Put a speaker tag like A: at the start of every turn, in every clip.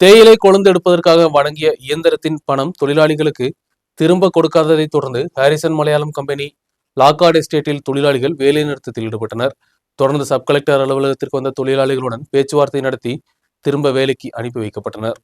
A: தேயிலை கொழுந்து எடுப்பதற்காக வழங்கிய இயந்திரத்தின் பணம் தொழிலாளிகளுக்கு திரும்ப கொடுக்காததை தொடர்ந்து ஹாரிசன் மலையாளம் கம்பெனி லாக்காட் எஸ்டேட்டில் தொழிலாளிகள் வேலைநிறுத்தத்தில் ஈடுபட்டனர். தொடர்ந்து சப் கலெக்டர் அலுவலகத்திற்கு வந்த தொழிலாளிகளுடன் பேச்சுவார்த்தை நடத்தி திரும்ப வேலைக்கு அனுப்பி வைக்கப்பட்டனர்.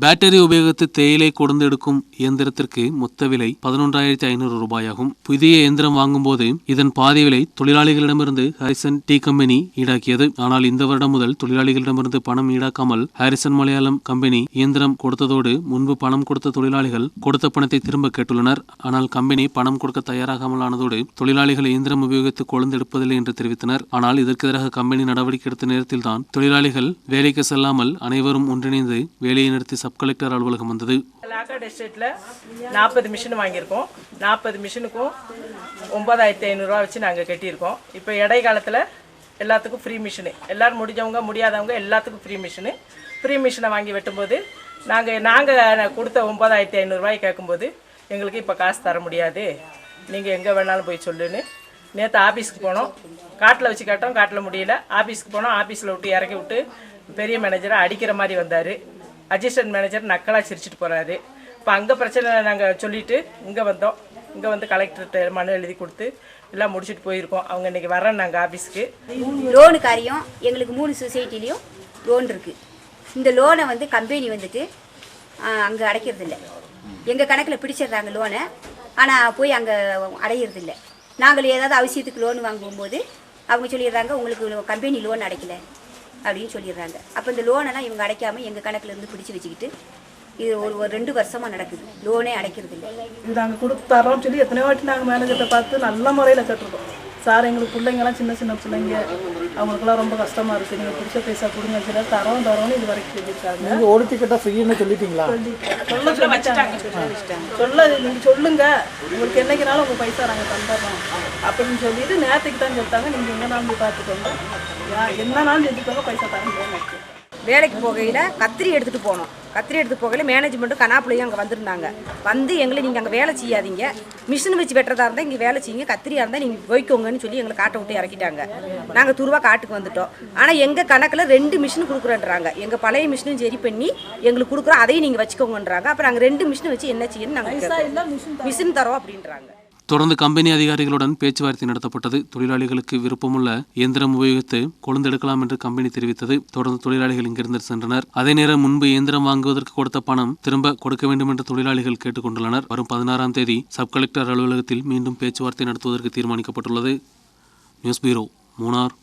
A: பேட்டரி உபயோகித்து தேயிலை கொழுந்து எடுக்கும் இயந்திரத்திற்கு மொத்த விலை பதினொன்றாயிரத்தி ஐநூறு ரூபாயாகும். புதிய இயந்திரம் வாங்கும்போது இதன் பாதி விலை தொழிலாளிகளிடமிருந்து ஹாரிசன் டீ கம்பெனி ஈடாக்கியது. ஆனால் இந்த வருடம் முதல் தொழிலாளிகளிடமிருந்து பணம் ஈடாக்காமல் ஹாரிசன் மலையாளம் கம்பெனி இயந்திரம் கொடுத்ததோடு முன்பு பணம் கொடுத்த தொழிலாளிகள் கொடுத்த பணத்தை திரும்ப கேட்டுள்ளனர். ஆனால் கம்பெனி பணம் கொடுக்க தயாராகாமல் ஆனதோடு தொழிலாளிகள் இயந்திரம் உபயோகித்து கொழுந்து எடுப்பதில்லை என்று தெரிவித்தனர். ஆனால் இதற்கு எதிராக கம்பெனி நடவடிக்கை எடுத்த நேரத்தில்தான் தொழிலாளிகள் வேலைக்கு செல்லாமல் அனைவரும் ஒன்றிணைந்து வேலையை நிறுத்தி சப் கலெக்டர் அலுவலகம் வந்தது.
B: லாக்காட் எஸ்டேட்டில் நாற்பது மிஷின் வாங்கியிருக்கோம். நாற்பது மிஷினுக்கும் ஒம்பதாயிரத்தி ஐநூறுரூவா வச்சு நாங்கள் கட்டியிருக்கோம். இப்போ இடைக்காலத்தில் எல்லாத்துக்கும் ஃப்ரீ மிஷினு எல்லோரும் முடிஞ்சவங்க முடியாதவங்க எல்லாத்துக்கும் ஃப்ரீ மிஷினு ஃப்ரீ மிஷினை வாங்கி வெட்டும்போது நாங்கள் நாங்கள் கொடுத்த ஒம்பதாயிரத்தி ஐநூறுரூவாய் கேட்கும்போது எங்களுக்கு இப்போ காசு தர முடியாது. நீங்கள் எங்கே வேணாலும் போய் சொல்லுன்னு. நேற்று ஆஃபீஸ்க்கு போனோம். காட்டில் வச்சு கேட்டோம் காட்டில் முடியல. ஆஃபீஸ்க்கு போனோம் ஆஃபீஸில் விட்டு இறக்கி விட்டு பெரிய மேனேஜரை அடிக்கிற மாதிரி வந்தார். அசிஸ்டன்ட் மேனேஜர் நக்கலாக சிரிச்சிட்டு போகிறாரு இப்போ அங்கே பிரச்சனை நாங்கள் சொல்லிவிட்டு இங்கே வந்தோம். இங்கே வந்து கலெக்டர்கிட்ட மனு எழுதி கொடுத்து எல்லாம் முடிச்சுட்டு போயிருக்கோம். அவங்க இன்றைக்கி வரேன் நாங்கள் ஆஃபீஸ்க்கு
C: லோனு காரியம் எங்களுக்கு மூணு சொசைட்டிலையும் லோன் இருக்குது இந்த லோனை வந்து கம்பெனி வந்துட்டு அங்கே அடைக்கிறதில்ல எங்கள் கணக்கில் பிடிச்சிடுறாங்க லோனை ஆனால் போய் அங்கே அடையிறதில்ல நாங்கள் ஏதாவது அவசியத்துக்கு லோன் வாங்கும்போது அவங்க சொல்லிடுறாங்க உங்களுக்கு கம்பெனி லோன் அடைக்கலை. அப்படின்னு சொல்லிடுறாங்க. அப்போ இந்த லோனெல்லாம் இவங்க அடைக்காமல் எங்கள் கணக்குலேருந்து பிடிச்சி வச்சுக்கிட்டு இது ஒரு ஒரு ரெண்டு வருஷமாக நடக்குது. லோனே அடைக்கிறது இல்லை
D: இது நாங்கள் கொடுத்து தரோம்னு சொல்லி எத்தனை வாட்டி நாங்கள் மேனேஜர்கிட்ட பார்த்து நல்ல முறையில் கேட்டிருக்கோம். சார் எங்களுக்கு பிள்ளைங்கலாம் சின்ன சின்ன பிள்ளைங்க. அவங்களுக்குலாம் ரொம்ப கஷ்டமாக இருக்குது நீங்கள் பிடிச்ச பைசா கொடுங்க சொல்லி தரோம் தரோம்னு இது வரைக்கும் சொல்லியிருக்காங்க
E: நீங்கள் ஒரு டிக்கெட்டாக ஃப்ரீன்னு சொல்லிட்டீங்களா?
D: சொல்ல சொல்ல நீங்கள் சொல்லுங்க. உங்களுக்கு என்னைக்குனாலும் உங்கள் பைசா நாங்கள் தந்துடுறோம். அப்படின்னு சொல்லிட்டு நேற்றுக்கு தான் சொல்லிட்டாங்க. நீங்கள் எங்கேனாலும் போய் பார்த்துக்கோங்க. யா- என்னனாலும் செஞ்சுக்கோங்க பைசா தர முடியாது
F: வேலைக்கு போகையில் கத்திரி எடுத்துகிட்டு போனோம். கத்திரி எடுத்து போகையில் மேனேஜ்மெண்ட்டும் கனாப்புலையும் அங்கே வந்திருந்தாங்க. வந்து எங்களை நீங்கள் அங்கே வேலை செய்யாதீங்க. மிஷின் வச்சு வெட்டுறதா இருந்தால் இங்கே வேலை செய்யுங்க. கத்திரியாக இருந்தால் நீங்கள் போய்க்கோங்கன்னு சொல்லி எங்களை காட்டை விட்டு இறக்கிட்டாங்க. நாங்கள் துருவா காட்டுக்கு வந்துட்டோம். ஆனால் எங்கள் கணக்கில் ரெண்டு மிஷின் கொடுக்குறேன்றாங்க. எங்கள் பழைய மிஷினும் சரி பண்ணி எங்களுக்கு கொடுக்குறோம். அதையும் நீங்கள் வச்சுக்கோங்கன்றாங்க. அப்புறம் நாங்கள் ரெண்டு மிஷின் வச்சு என்ன செய்யணும் நாங்கள் மிஷின் தரோம் அப்படின்றாங்க.
A: தொடர்ந்து கம்பெனி அதிகாரிகளுடன் பேச்சுவார்த்தை நடத்தப்பட்டது. தொழிலாளிகளுக்கு விருப்பமுள்ள இயந்திரம் உபயோகித்து கொழுந்தெடுக்கலாம் என்று கம்பெனி தெரிவித்தது. தொடர்ந்து தொழிலாளிகள் இங்கிருந்து சென்றனர். அதே நேரம் முன்பு இயந்திரம் வாங்குவதற்கு கொடுத்த பணம் திரும்ப கொடுக்க வேண்டும் என்று தொழிலாளிகள் கேட்டுக்கொண்டுள்ளனர் வரும் பதினாறாம் தேதி சப் கலெக்டர் அலுவலகத்தில் மீண்டும் பேச்சுவார்த்தை நடத்துவதற்கு தீர்மானிக்கப்பட்டுள்ளது. News bureau Munnar.